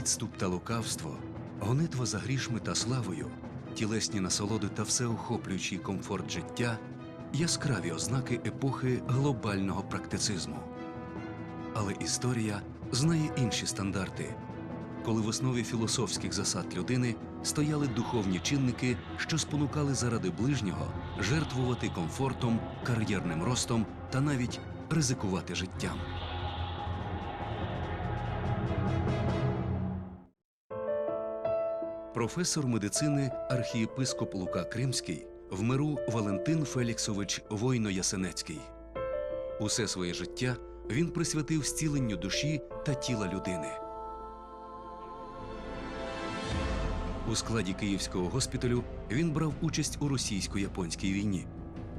Підступ та лукавство, гонитва за грішми та славою, тілесні насолоди та всеохоплюючий комфорт життя яскраві ознаки епохи глобального практицизму. Але історія знає інші стандарти, коли в основі філософських засад людини стояли духовні чинники, що спонукали заради ближнього жертвувати комфортом, кар'єрним ростом та навіть ризикувати життям. Професор медицини архієпископ Лука Кримський в миру Валентин Феліксович Войно-Ясенецький. Усе своє життя він присвятив зціленню душі та тіла людини. У складі Київського госпіталю він брав участь у російсько-японській війні,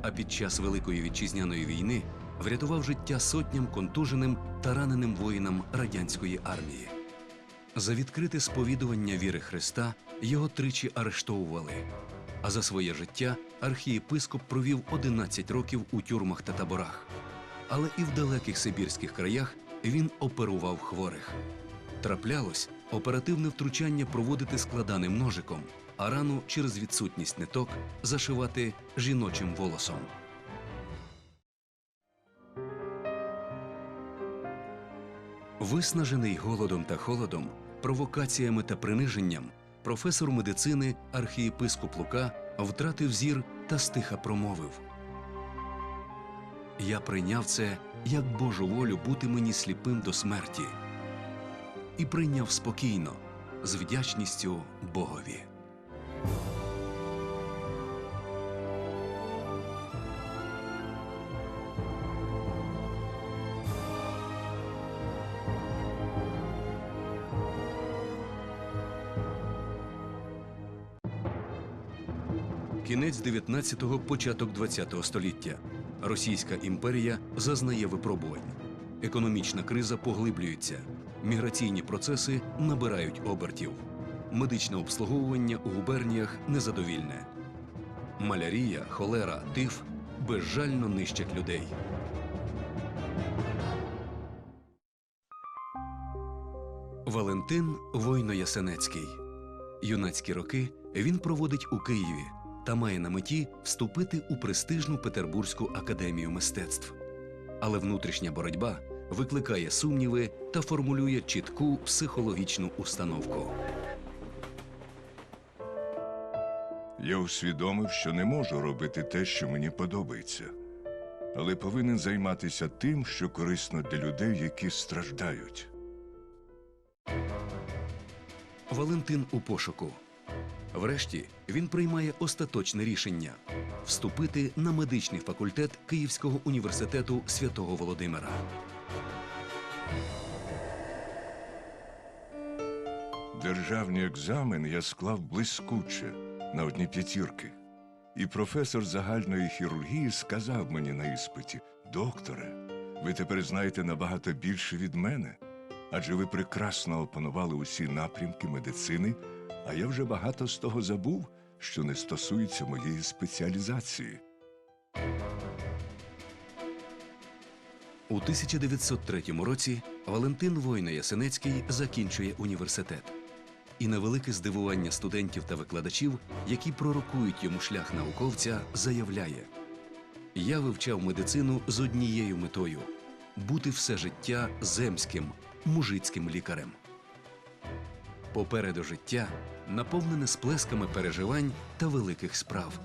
а під час Великої вітчизняної війни врятував життя сотням контуженим та раненим воїнам радянської армії. За відкрите сповідування віри Христа його тричі арештовували. А за своє життя архієпископ провів 11 років у тюрмах та таборах. Але і в далеких сибірських краях він оперував хворих. Траплялось оперативне втручання проводити складаним ножиком, а рану через відсутність ниток зашивати жіночим волосом. Виснажений голодом та холодом, провокаціями та приниженням, професор медицини архієпископ Лука втратив зір та стиха промовив. Я прийняв це як Божу волю бути мені сліпим до смерті. І прийняв спокійно, з вдячністю Богові. Кінець 19-го, початок 20-го століття. Російська імперія зазнає випробувань. Економічна криза поглиблюється. Міграційні процеси набирають обертів. Медичне обслуговування у губерніях незадовільне. Малярія, холера, тиф безжально нищать людей. Валентин Войно-Ясенецький. Юнацькі роки він проводить у Києві та має на меті вступити у престижну Петербурзьку академію мистецтв. Але внутрішня боротьба викликає сумніви та формулює чітку психологічну установку. Я усвідомив, що не можу робити те, що мені подобається, але повинен займатися тим, що корисно для людей, які страждають. Валентин у пошуку. Врешті він приймає остаточне рішення вступити на медичний факультет Київського університету святого Володимира. Державний екзамен я склав блискуче на одні п'ятірки. І професор загальної хірургії сказав мені на іспиті: докторе, ви тепер знаєте набагато більше від мене, адже ви прекрасно опанували усі напрямки медицини, а я вже багато з того забув, що не стосується моєї спеціалізації. У 1903 році Валентин Войно-Ясенецький закінчує університет. І на велике здивування студентів та викладачів, які пророкують йому шлях науковця, заявляє: Я вивчав медицину з однією метою бути все життя земським, мужицьким лікарем. Попереду життя наповнене сплесками переживань та великих справ.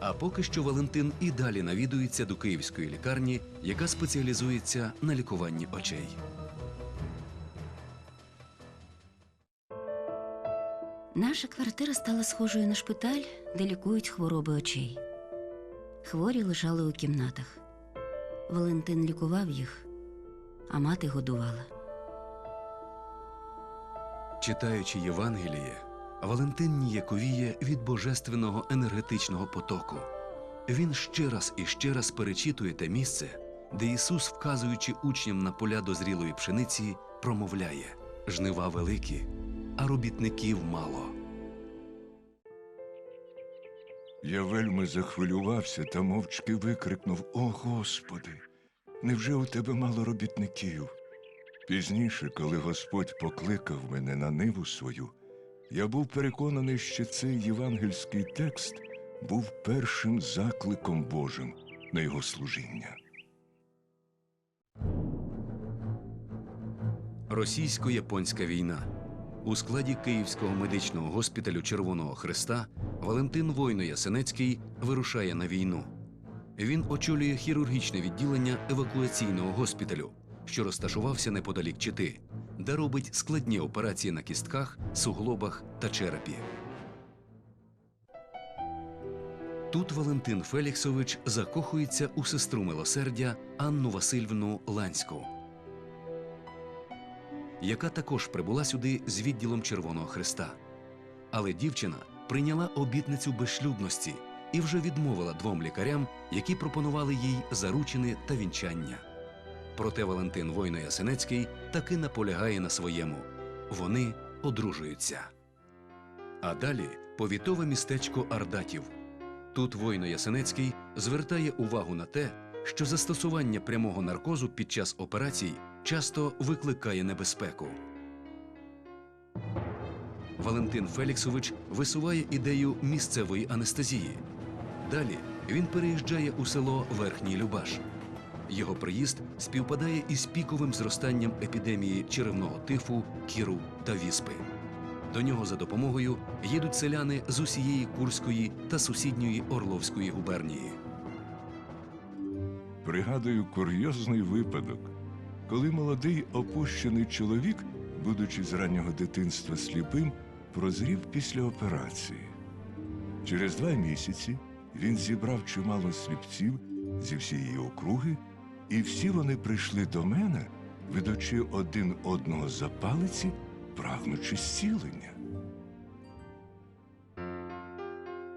А поки що Валентин і далі навідується до київської лікарні, яка спеціалізується на лікуванні очей. Наша квартира стала схожою на шпиталь, де лікують хвороби очей. Хворі лежали у кімнатах. Валентин лікував їх, а мати годувала. Читаючи Євангеліє, Валентин ніяковіє від божественного енергетичного потоку. Він ще раз і ще раз перечитує те місце, де Ісус, вказуючи учням на поля дозрілої пшениці, промовляє: жнива великі, а робітників мало. Я вельми захвилювався та мовчки викрикнув: О Господи! Невже у тебе мало робітників? Пізніше, коли Господь покликав мене на ниву свою, я був переконаний, що цей євангельський текст був першим закликом Божим на його служіння. Російсько-японська війна. У складі Київського медичного госпіталю Червоного Христа Валентин Войно Ясенецький вирушає на війну. Він очолює хірургічне відділення евакуаційного госпіталю, що розташувався неподалік Чити, де робить складні операції на кістках, суглобах та черепі. Тут Валентин Феліксович закохується у сестру милосердя Анну Васильівну Ланську яка також прибула сюди з відділом Червоного Христа. Але дівчина прийняла обітницю безшлюбності і вже відмовила двом лікарям, які пропонували їй заручини та вінчання. Проте Валентин Войно Ясенецький таки наполягає на своєму вони одружуються. А далі повітове містечко Ардатів. Тут Войно Ясенецький звертає увагу на те, що застосування прямого наркозу під час операцій часто викликає небезпеку. Валентин Феліксович висуває ідею місцевої анестезії. Далі він переїжджає у село Верхній Любаш. Його приїзд співпадає із піковим зростанням епідемії черевного тифу, кіру та віспи. До нього за допомогою їдуть селяни з усієї Курської та сусідньої Орловської губернії. Пригадую курйозний випадок, коли молодий опущений чоловік, будучи з раннього дитинства сліпим, прозрів після операції. Через два місяці він зібрав чимало сліпців зі всієї округи, і всі вони прийшли до мене, ведучи один одного за палиці, прагнучи зцілення.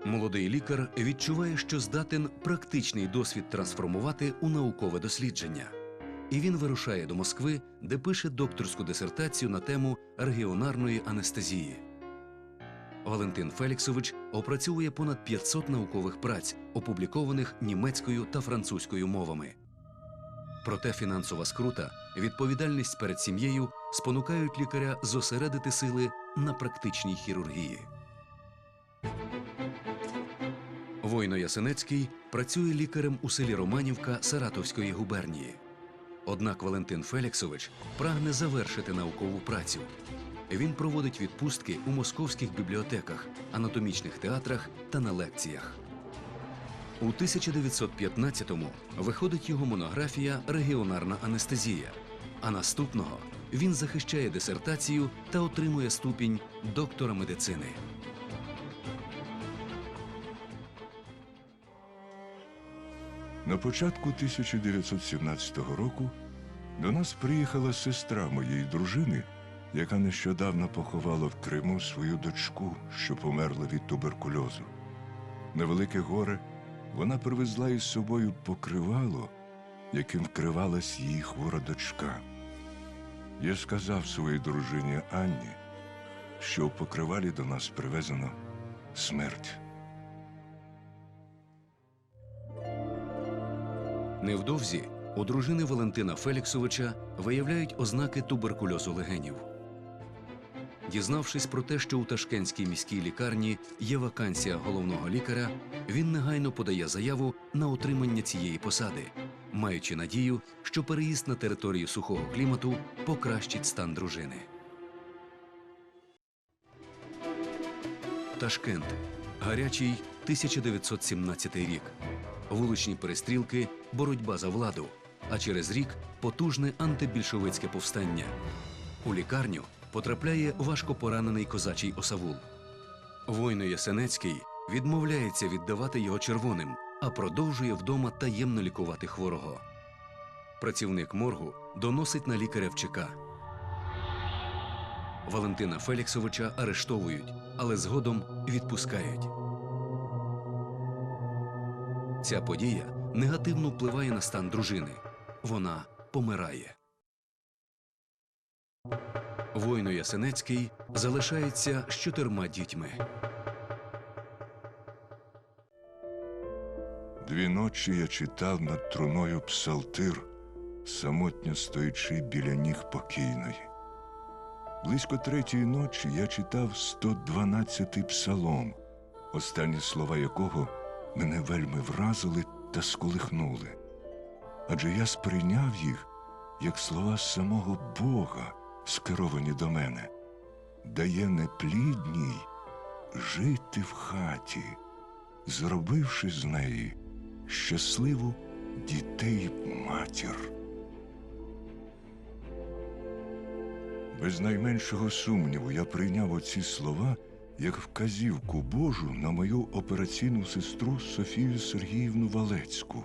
Молодий лікар відчуває, що здатен практичний досвід трансформувати у наукове дослідження. І він вирушає до Москви, де пише докторську дисертацію на тему регіонарної анестезії. Валентин Феліксович опрацьовує понад 500 наукових праць, опублікованих німецькою та французькою мовами. Проте фінансова скрута, відповідальність перед сім'єю спонукають лікаря зосередити сили на практичній хірургії. Войно Ясенецький працює лікарем у селі Романівка Саратовської губернії. Однак Валентин Феліксович прагне завершити наукову працю. Він проводить відпустки у московських бібліотеках, анатомічних театрах та на лекціях. У 1915-му виходить його монографія Регіонарна анестезія. А наступного він захищає дисертацію та отримує ступінь доктора медицини. На початку 1917 року до нас приїхала сестра моєї дружини, яка нещодавно поховала в Криму свою дочку, що померла від туберкульозу. На велике горе вона привезла із собою покривало, яким вкривалась її хвора дочка. Я сказав своїй дружині Анні, що у покривалі до нас привезено смерть. Невдовзі у дружини Валентина Феліксовича виявляють ознаки туберкульозу легенів. Дізнавшись про те, що у Ташкентській міській лікарні є вакансія головного лікаря, він негайно подає заяву на отримання цієї посади, маючи надію, що переїзд на територію сухого клімату покращить стан дружини. Ташкент. Гарячий 1917 рік. Вуличні перестрілки, боротьба за владу. А через рік потужне антибільшовицьке повстання. У лікарню потрапляє важко поранений козачий осавул. Войно Ясенецький відмовляється віддавати його червоним, а продовжує вдома таємно лікувати хворого. Працівник моргу доносить на лікаря в ЧК. Валентина Феліксовича арештовують, але згодом відпускають. Ця подія негативно впливає на стан дружини. Вона помирає. Войно Ясенецький залишається з чотирма дітьми. Дві ночі я читав над труною псалтир, самотньо стоячи біля ніг покійної. Близько третьої ночі я читав 112-й псалом, останні слова якого мене вельми вразили та сколихнули. Адже я сприйняв їх як слова самого Бога, скеровані до мене, дає неплідній жити в хаті, зробивши з неї щасливу дітей матір. Без найменшого сумніву я прийняв оці слова як вказівку Божу на мою операційну сестру Софію Сергіївну Валецьку.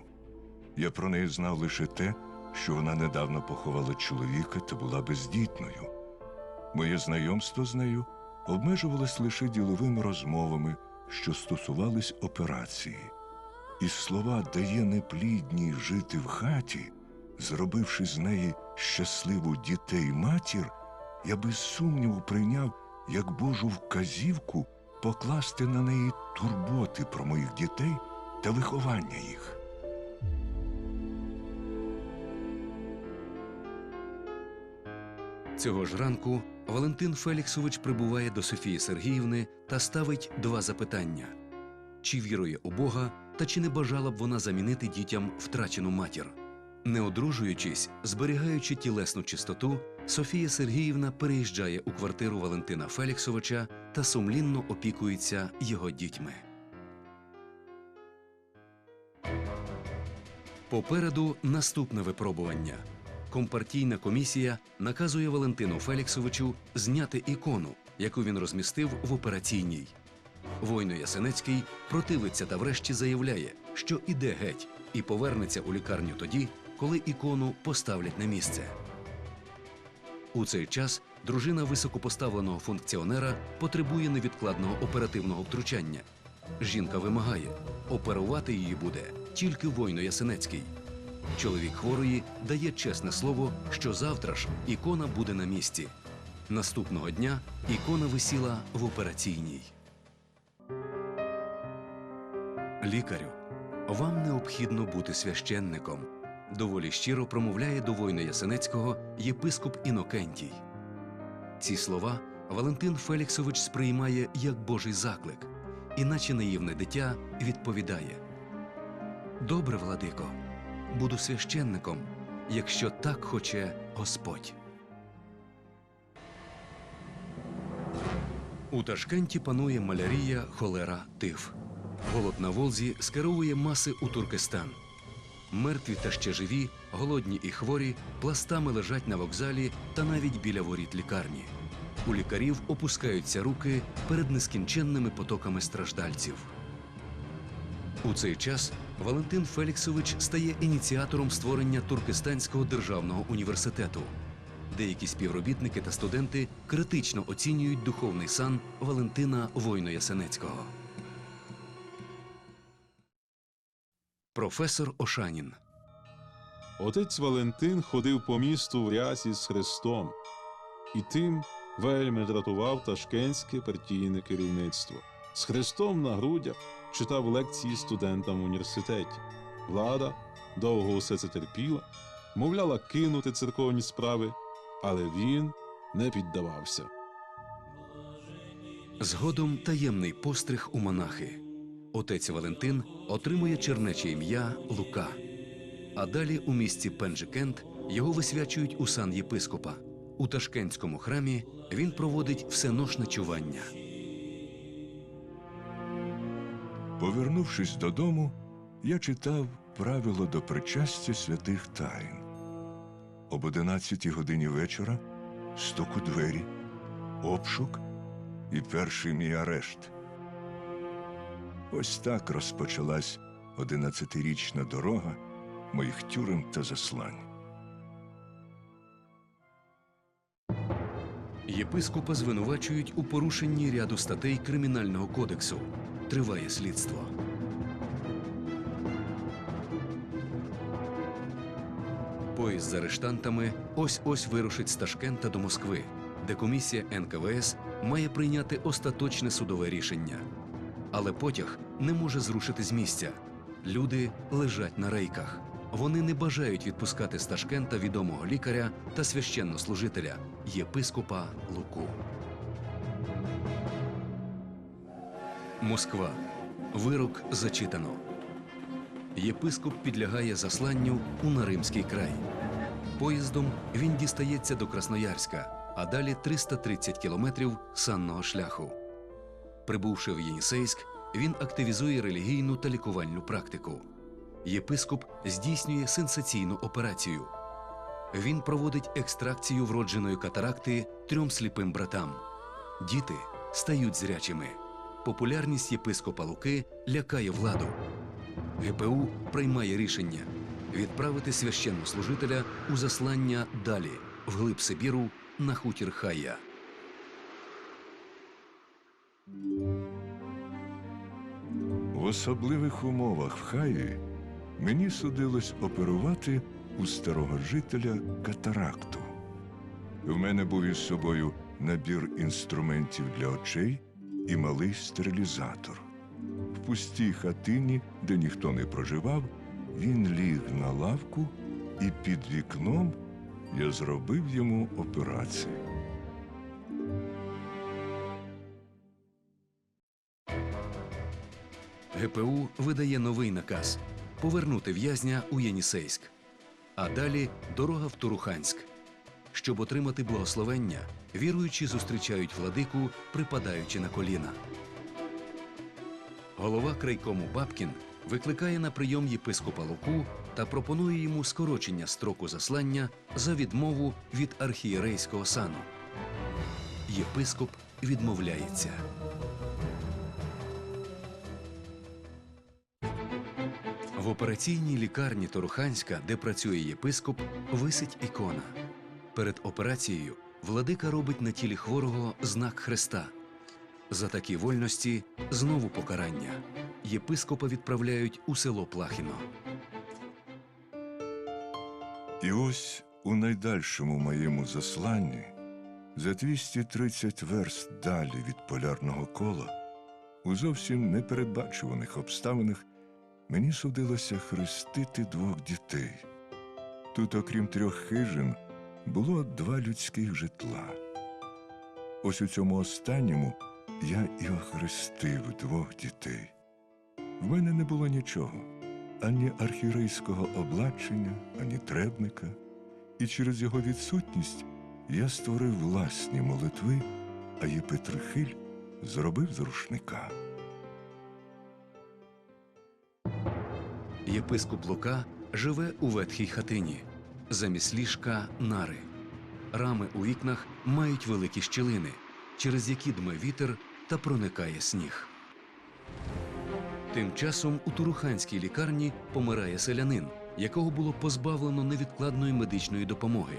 Я про неї знав лише те, що вона недавно поховала чоловіка та була бездітною. Моє знайомство з нею обмежувалось лише діловими розмовами, що стосувались операції. І слова дає неплідній жити в хаті, зробивши з неї щасливу дітей матір, я без сумніву прийняв як Божу вказівку покласти на неї турботи про моїх дітей та виховання їх. Цього ж ранку Валентин Феліксович прибуває до Софії Сергіївни та ставить два запитання: чи вірує у Бога та чи не бажала б вона замінити дітям втрачену матір. Не одружуючись, зберігаючи тілесну чистоту, Софія Сергіївна переїжджає у квартиру Валентина Феліксовича та сумлінно опікується його дітьми. Попереду наступне випробування. Компартійна комісія наказує Валентину Феліксовичу зняти ікону, яку він розмістив в операційній. Войно Ясенецький противиться та врешті заявляє, що іде геть і повернеться у лікарню тоді, коли ікону поставлять на місце. У цей час дружина високопоставленого функціонера потребує невідкладного оперативного втручання. Жінка вимагає, оперувати її буде тільки Войно Ясенецький. Чоловік хворої дає чесне слово, що завтра ж ікона буде на місці. Наступного дня ікона висіла в операційній. Лікарю, вам необхідно бути священником. Доволі щиро промовляє до воїна Ясенецького єпископ Інокентій. Ці слова Валентин Феліксович сприймає як Божий заклик, іначе наївне дитя відповідає: Добре, владико, буду священником, якщо так хоче Господь. У Ташкенті панує малярія, холера, тиф. Голод на Волзі скеровує маси у Туркестан. Мертві та ще живі, голодні і хворі пластами лежать на вокзалі та навіть біля воріт лікарні. У лікарів опускаються руки перед нескінченними потоками страждальців. У цей час Валентин Феліксович стає ініціатором створення Туркестанського державного університету. Деякі співробітники та студенти критично оцінюють духовний сан Валентина Войно Ясенецького. Професор Ошанін. Отець Валентин ходив по місту в рясі з Христом, і тим вельми дратував ташкентське партійне керівництво. З Христом на грудях читав лекції студентам в університеті. Влада довго усе це терпіла, мовляла кинути церковні справи, але він не піддавався. Згодом таємний постриг у монахи. Отець Валентин отримує чернече ім'я Лука. А далі у місті Пенджикент його висвячують у сан єпископа. У Ташкентському храмі він проводить всеношне чування. Повернувшись додому, я читав правило до причастя святих таїн. Об одинадцятій годині вечора стук у двері, обшук і перший мій арешт. Ось так розпочалась одинадцятирічна дорога моїх тюрем та заслань. Єпископа звинувачують у порушенні ряду статей Кримінального кодексу. Триває слідство. Поїзд з арештантами ось-ось вирушить з Ташкента до Москви, де комісія НКВС має прийняти остаточне судове рішення. Але потяг не може зрушити з місця. Люди лежать на рейках. вони не бажають відпускати з Ташкента відомого лікаря та священнослужителя єпископа Луку. Москва. Вирок зачитано. Єпископ підлягає засланню у Наримський край. Поїздом він дістається до Красноярська, а далі 330 кілометрів санного шляху. Прибувши в Єнісейськ, він активізує релігійну та лікувальну практику. Єпископ здійснює сенсаційну операцію. Він проводить екстракцію вродженої катаракти трьом сліпим братам. Діти стають зрячими. Популярність єпископа Луки лякає владу. ГПУ приймає рішення відправити священнослужителя у заслання далі, вглиб Сибіру, на хутір Хая. В особливих умовах в хаї мені судилось оперувати у старого жителя катаракту. В мене був із собою набір інструментів для очей і малий стерилізатор. В пустій хатині, де ніхто не проживав, він ліг на лавку, і під вікном я зробив йому операцію. ГПУ видає новий наказ повернути в'язня у Єнісейськ, а далі дорога в Туруханськ. Щоб отримати благословення, віруючі зустрічають владику, припадаючи на коліна. Голова крайкому Бабкін викликає на прийом єпископа Луку та пропонує йому скорочення строку заслання за відмову від архієрейського сану. Єпископ відмовляється. В операційній лікарні Торуханська, де працює єпископ, висить ікона. Перед операцією владика робить на тілі хворого знак хреста. За такі вольності знову покарання. Єпископа відправляють у село Плахіно. І ось у найдальшому моєму засланні, за 230 верст далі від полярного кола, у зовсім непередбачуваних обставинах мені судилося хрестити двох дітей. Тут, окрім трьох хижин, було два людських житла. Ось у цьому останньому я і охрестив двох дітей. В мене не було нічого ані архірейського облачення, ані требника, і через його відсутність я створив власні молитви, а Єпитрихиль зробив з рушника. Єпископ Лука живе у ветхій хатині. Замість ліжка нари. Рами у вікнах мають великі щілини, через які дме вітер та проникає сніг. Тим часом у Туруханській лікарні помирає селянин, якого було позбавлено невідкладної медичної допомоги.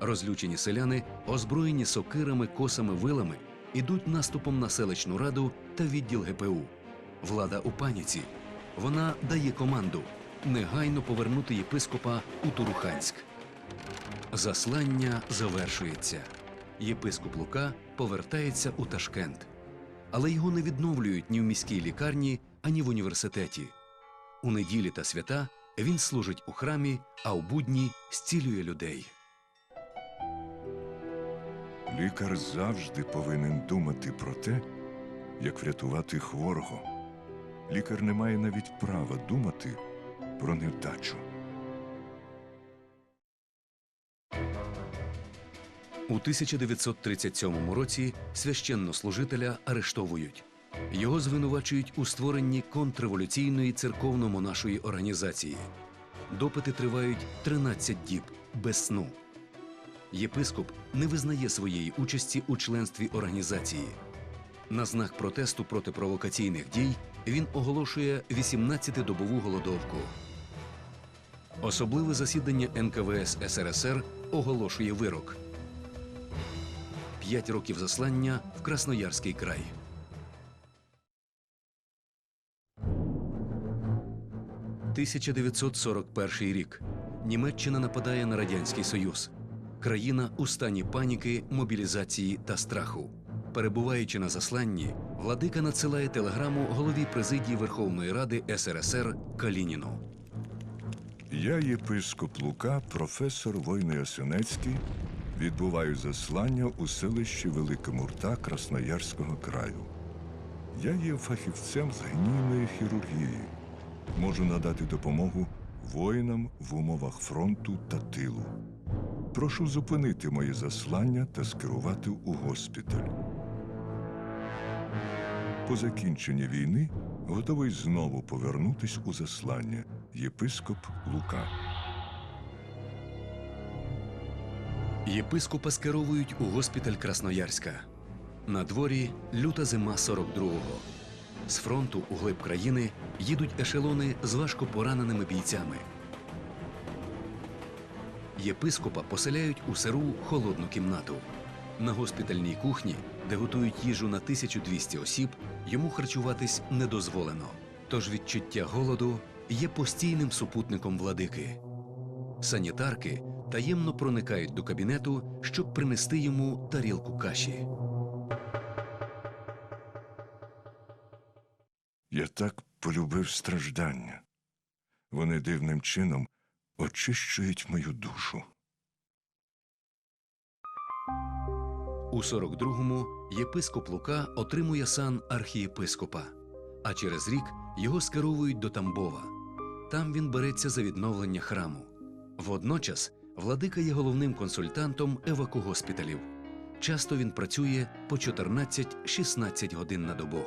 Розлючені селяни, озброєні сокирами, косами, вилами, ідуть наступом на селищну раду та відділ ГПУ. Влада у паніці. Вона дає команду негайно повернути єпископа у Туруханськ. Заслання завершується. Єпископ Лука повертається у Ташкент. Але його не відновлюють ні в міській лікарні, ані в університеті. У неділі та свята він служить у храмі, а у будні зцілює людей. Лікар завжди повинен думати про те, як врятувати хворого. Лікар не має навіть права думати про невдачу. У 1937 році священнослужителя арештовують. Його звинувачують у створенні контрреволюційної церковно-монашої організації. Допити тривають 13 діб без сну. Єпископ не визнає своєї участі у членстві організації. На знак протесту проти провокаційних дій він оголошує 18-добову голодовку. Особливе засідання НКВС СРСР оголошує вирок. П'ять років заслання в Красноярський край. «1941 рік. Німеччина нападає на Радянський Союз. Країна у стані паніки, мобілізації та страху. Перебуваючи на засланні, владика надсилає телеграму голові президії Верховної Ради СРСР Калініну. Я, єпископ Лука, професор Войний Осинецький, відбуваю заслання у селищі Велика Мурта Красноярського краю. Я є фахівцем з гнійної хірургії. Можу надати допомогу воїнам в умовах фронту та тилу. Прошу зупинити моє заслання та скерувати у госпіталь. По закінченні війни готовий знову повернутись у заслання єпископ Лука. Єпископа скеровують у госпіталь Красноярська. На дворі люта зима 42-го. З фронту у глиб країни їдуть ешелони з важко пораненими бійцями. Єпископа поселяють у сиру холодну кімнату. На госпітальній кухні, де готують їжу на 1200 осіб, йому харчуватись не дозволено. Тож відчуття голоду є постійним супутником владики. Санітарки таємно проникають до кабінету, щоб принести йому тарілку каші. Я так полюбив страждання. Вони дивним чином очищують мою душу. У 42-му єпископ Лука отримує сан архієпископа, а через рік його скеровують до Тамбова. Там він береться за відновлення храму. Водночас владика є головним консультантом евакугоспіталів. Часто він працює по 14-16 годин на добу.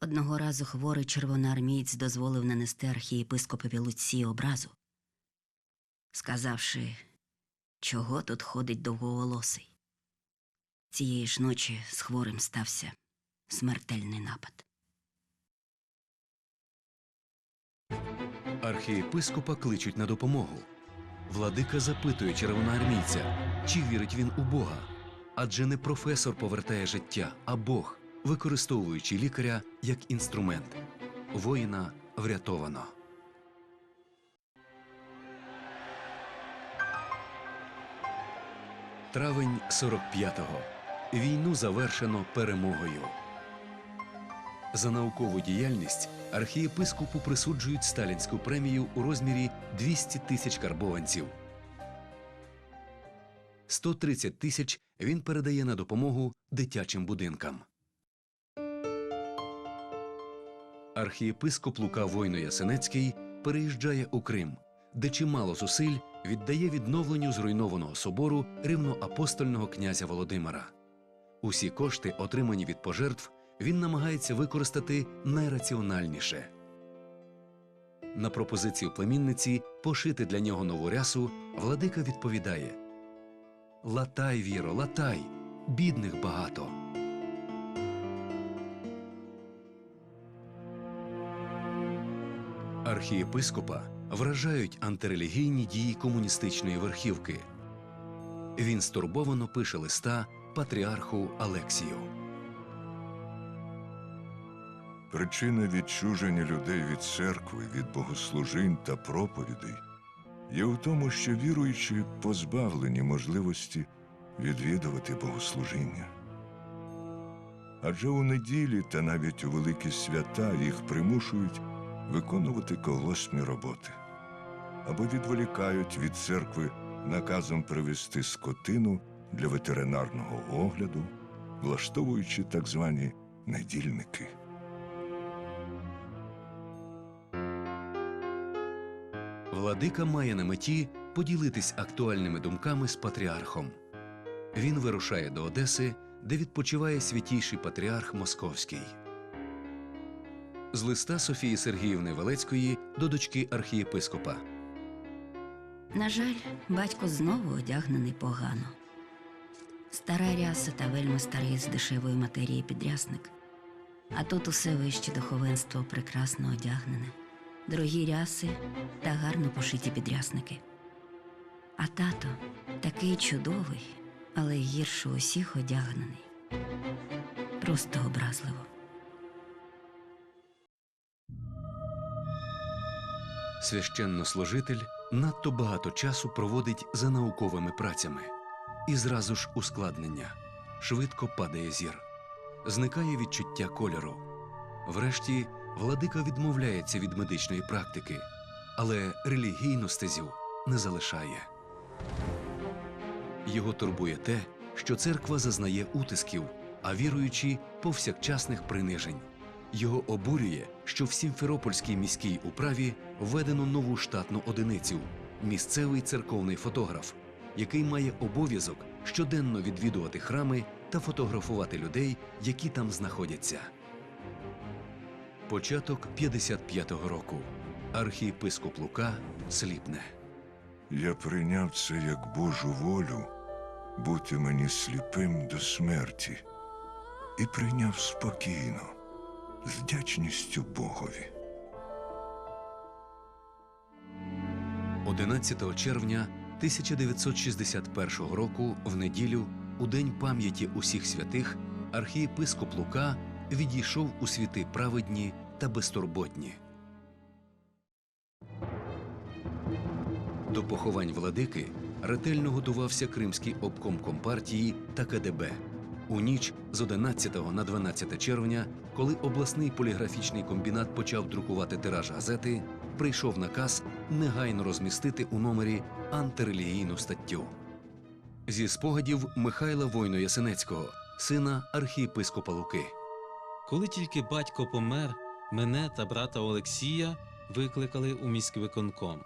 Одного разу хворий червоноармієць дозволив нанести архієпископові Луці образу, сказавши, чого тут ходить довговолосий. Цієї ж ночі з хворим стався смертельний напад. Архієпископа кличуть на допомогу. Владика запитує червоноармійця, чи вірить він у Бога. Адже не професор повертає життя, а Бог, використовуючи лікаря як інструмент. Воїна врятовано. Травень 45-го. Війну завершено перемогою. За наукову діяльність архієпископу присуджують сталінську премію у розмірі 200 тисяч карбованців. 130 тисяч він передає на допомогу дитячим будинкам. Архієпископ Лука Войно Ясенецький переїжджає у Крим, де чимало зусиль віддає відновленню зруйнованого собору рівноапостольного князя Володимира. Усі кошти, отримані від пожертв, він намагається використати найраціональніше. На пропозицію племінниці пошити для нього нову рясу владика відповідає: Латай, віро, латай, бідних багато. Архієпископа вражають антирелігійні дії комуністичної верхівки. Він стурбовано пише листа патріарху Алексію. Причина відчуження людей від церкви, від богослужінь та проповідей є у тому, що віруючі позбавлені можливості відвідувати богослужіння. Адже у неділі та навіть у великі свята їх примушують виконувати колосні роботи або відволікають від церкви наказом привезти скотину для ветеринарного огляду, влаштовуючи так звані недільники. Владика має на меті поділитись актуальними думками з патріархом. Він вирушає до Одеси, де відпочиває святійший патріарх Московський. З листа Софії Сергіївни Велецької до дочки архієпископа. На жаль, батько знову одягнений погано. Стара ряса та вельми старий з дешевої матерії підрясник. А тут усе вище духовенство прекрасно одягнене, дорогі ряси та гарно пошиті підрясники. А тато такий чудовий, але гірше усіх одягнений. Просто образливо. Священнослужитель надто багато часу проводить за науковими працями. І зразу ж ускладнення. Швидко падає зір. Зникає відчуття кольору. Врешті владика відмовляється від медичної практики. але релігійну стезю не залишає. Його турбує те, що церква зазнає утисків, а віруючі повсякчасних принижень. Його обурює, що в Сімферопольській міській управі введено нову штатну одиницю місцевий церковний фотограф, який має обов'язок щоденно відвідувати храми та фотографувати людей, які там знаходяться. Початок 55-го року. Архієпископ Лука сліпне. Я прийняв це як Божу волю бути мені сліпим до смерті і прийняв спокійно, з вдячністю Богові. 11 червня 1961 року, в неділю, у день пам'яті усіх святих, архієпископ Лука відійшов у світи праведні та безтурботні. До поховань владики ретельно готувався Кримський обком Компартії та КДБ. У ніч з 11 на 12 червня, коли обласний поліграфічний комбінат почав друкувати тираж газети, прийшов наказ негайно розмістити у номері антирелігійну статтю. Зі спогадів Михайла Войно Ясенецького, сина архієпископа Луки. Коли тільки батько помер, мене та брата Олексія викликали у міськвиконком.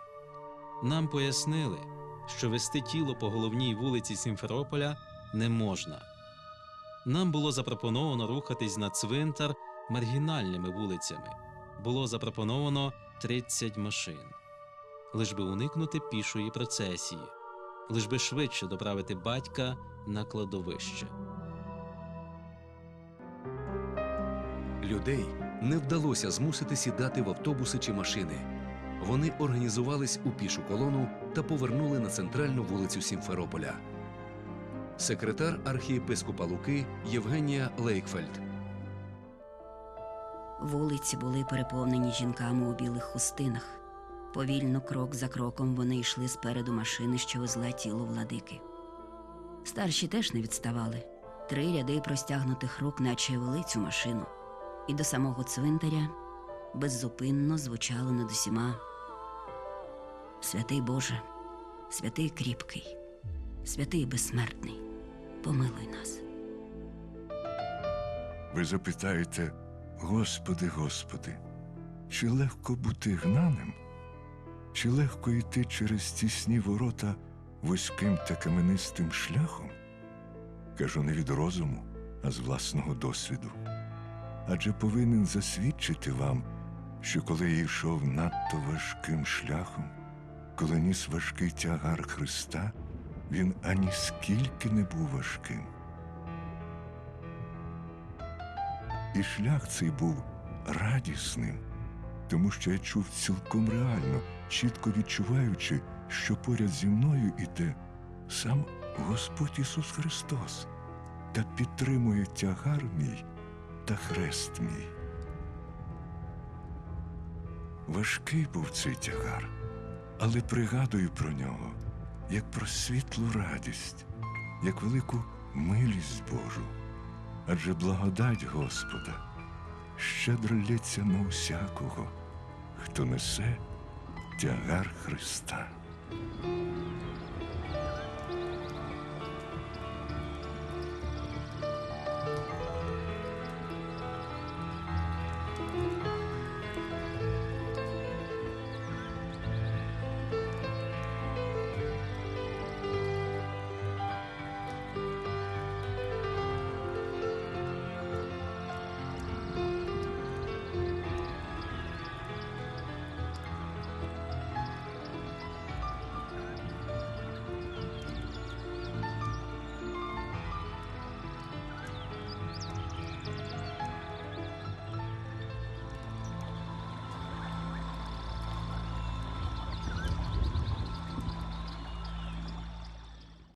Нам пояснили, що вести тіло по головній вулиці Сімферополя не можна. Нам було запропоновано рухатись на цвинтар маргінальними вулицями. Було запропоновано 30 машин. Лиш би уникнути пішої процесії, лиш би швидше доправити батька на кладовище. Людей не вдалося змусити сідати в автобуси чи машини. Вони організувались у пішу колону та повернули на центральну вулицю Сімферополя. Секретар архієпископа Луки Євгенія Лейкфельд. Вулиці були переповнені жінками у білих хустинах. Повільно, крок за кроком, вони йшли спереду машини, що везла тіло владики. Старші теж не відставали. Три ряди простягнутих рук, наче вели цю машину, і до самого цвинтаря беззупинно звучало над усіма. Святий Боже, святий кріпкий, святий безсмертний, помилуй нас. Ви запитаєте, Господи, Господи, чи легко бути гнаним? Чи легко йти через тісні ворота вузьким та каменистим шляхом? Кажу не від розуму, а з власного досвіду. Адже повинен засвідчити вам, що коли я йшов надто важким шляхом, коли ніс важкий тягар Христа, він ані скільки не був важким. І шлях цей був радісним, тому що я чув цілком реально, чітко відчуваючи, що поряд зі мною іде сам Господь Ісус Христос та підтримує тягар мій та хрест мій. Важкий був цей тягар, але пригадую про нього як про світлу радість, як велику милість Божу адже благодать Господа щедро лється на усякого, хто несе тягар Христа.